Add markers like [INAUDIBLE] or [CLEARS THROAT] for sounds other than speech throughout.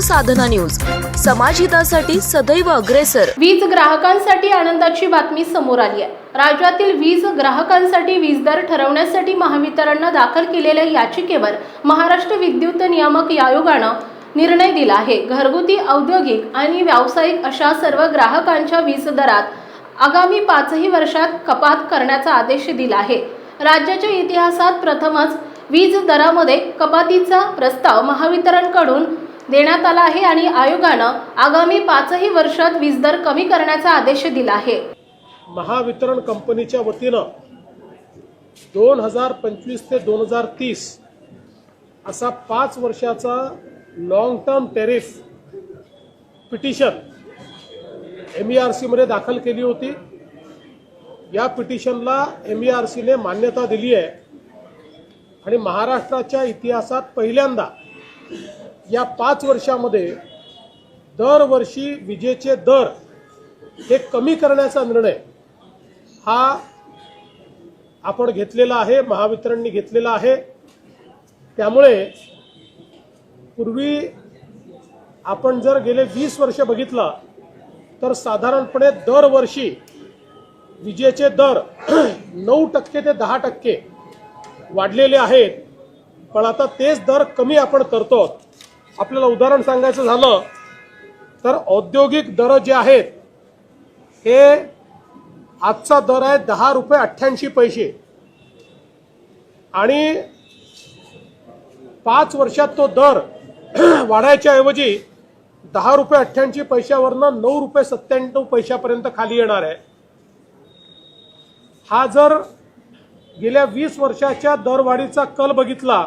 साधना news. समाजहितासाठी सदैव अग्रेसर. वीज ग्राहकांसाठी आनंदाची बातमी समोर आली आहे. राज्यातील वीज ग्राहकांसाठी वीज दर ठरवण्यासाठी महावितरणनं दाखल केलेल्या याचिकेवर महाराष्ट्र विद्युत नियामक आयोगानं निर्णय दिला आहे. घरगुती औद्योगिक आणि व्यावसायिक अशा सर्व ग्राहकांच्या वीज दरात आगामी पाचही वर्षात कपात करण्याचा आदेश दिला आहे. राज्याच्या इतिहासात प्रथमच वीज दरामध्ये कपातीचा प्रस्ताव महावितरणकडून देण्यात आला आहे आणि आयोगानं आगामी पाचही वर्षात वीज दर कमी करण्याचा आदेश दिला आहे. महावितरण कंपनीच्या वतीनं दोन हजार पंचवीस ते दोन हजार तीस असा पाच वर्षाचा long term tariff petition M E R सीमध्ये दाखल केली होती. या पिटिशनला एम ई आर सीने मान्यता दिली आहे. आणि महाराष्ट्राच्या इतिहासात पहिल्यांदा या पाच वर्षामध्ये दरवर्षी विजेचे दर हे कमी करण्याचा निर्णय हा आपण घेतलेला आहे महावितरणनी घेतलेला आहे. त्यामुळे पूर्वी आपण जर गेले वीस वर्ष बघितला तर साधारणपणे दरवर्षी विजेचे दर [CLEARS THROAT] नऊ टक्के ते दहा टक्के वाढलेले आहेत. पण आता तेच दर कमी आपण करतो आपल्याला उदाहरण सांगायचं झालं तर औद्योगिक दर जे आहेत हे आजचा दर आहे दहा रुपये अठ्ठ्याऐंशी पैसे. आणि पाच वर्षात तो दर [CLEARS THROAT] वाढायच्या ऐवजी दहा रुपये अठ्ठ्याऐंशी पैशावरनं नऊ रुपये सत्त्याण्णव पैशापर्यंत खाली येणार आहे. हा जर गेल्या वीस वर्षाच्या दरवाढीचा कल बघितला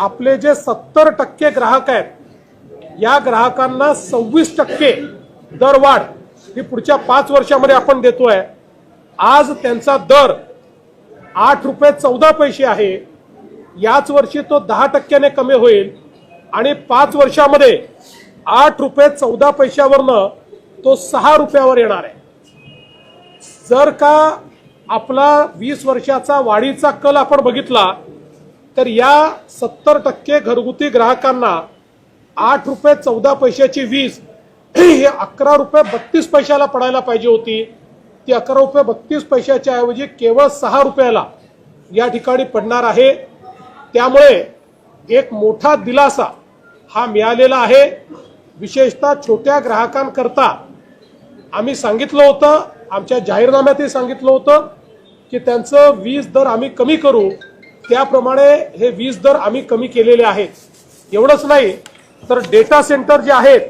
आपले जे सत्तर टक्के ग्राहक आहेत या ग्राहकांना सव्वीस टक्के दरवाढ ही पुढच्या पाच वर्षामध्ये आपण देतोय. आज त्यांचा दर आठ रुपये चौदा पैसे आहे. याच वर्षी तो दहा टक्क्याने कमी होईल आणि पाच वर्षामध्ये आठ रुपये चौदा पैशावरनं तो सहा रुपयावर येणार आहे. जर का आपला वीस वर्षाचा वाढीचा कल आपण बघितला तर या सत्तर टक्के घरगुती ग्राहकांना आठ रुपये चौदा पैशाची वीज ही अकरा रुपये बत्तीस पैशाला पडायला पाहिजे होती. ती अकरा रुपये बत्तीस पैशाच्या ऐवजी केवळ सहा रुपयाला या ठिकाणी पडणार आहे. त्यामुळे एक मोठा दिलासा हा मिळालेला आहे. विशेषतः छोट्या ग्राहकांकरता आम्ही सांगितलं होतं आमच्या जाहीरनाम्यातही सांगितलं होतं की त्यांचं वीज दर आम्ही कमी करू. त्याप्रमाणे हे वीज दर आम्ही कमी केलेले आहेत. एवढंच नाही तर डेटा सेंटर जे आहेत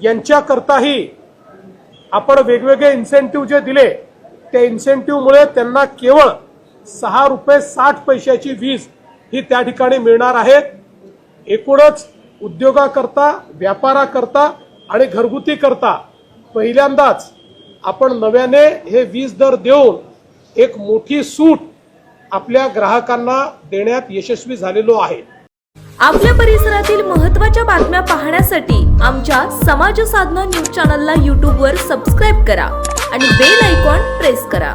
यांच्याकरताही आपण वेगवेगळे इन्सेंटिव्ह जे दिले त्या इन्सेंटिव्हमुळे त्यांना केवळ सहा रुपये साठ पैशाची वीज ही त्या ठिकाणी मिळणार आहे एकूणच उद्योगाकरता व्यापाराकरता आणि घरगुती करता पहिल्यांदाच आपण नव्याने हे वीज दर देऊन एक मोठी सूट आपल्या ग्राहकांना देण्यात यशस्वी झालेलो आहे. आपल्या परिसरातील महत्त्वाच्या बातम्या पाहण्यासाठी आमच्या समाज साधना न्यूज चॅनलला यूट्यूबवर सबस्क्राईब करा आणि बेल आयकॉन प्रेस करा.